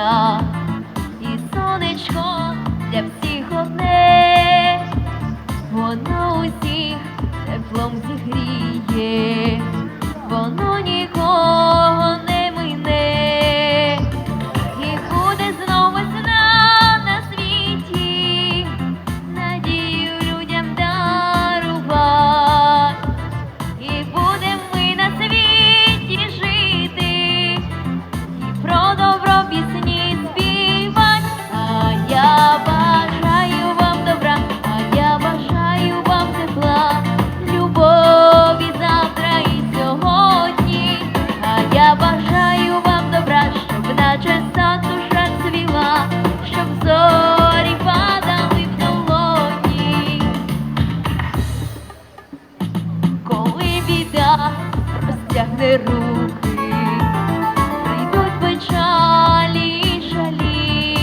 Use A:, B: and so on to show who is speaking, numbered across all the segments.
A: життя, і сонечко для всіх одне, воно усіх теплом зігріє, воно нікого. простягни руки, прийдуть печалі шалі,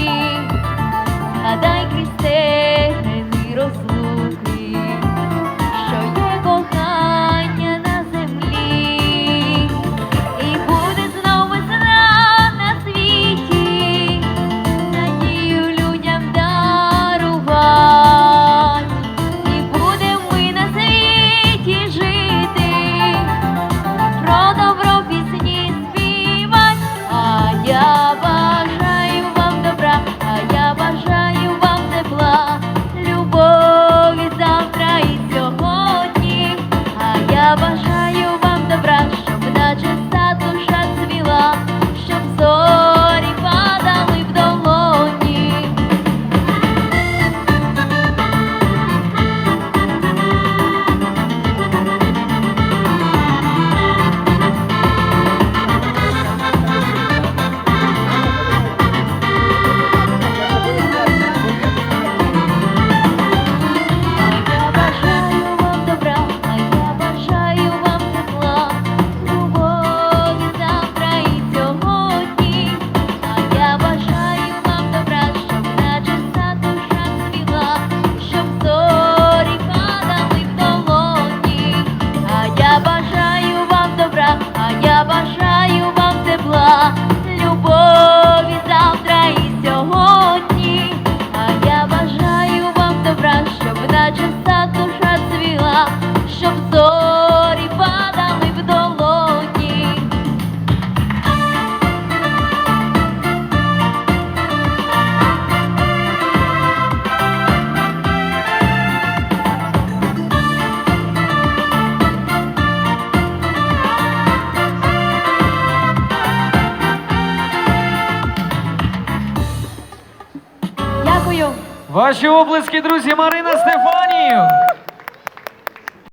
A: згадай крізь
B: Ваші облиски, друзі, Марина Стефанію.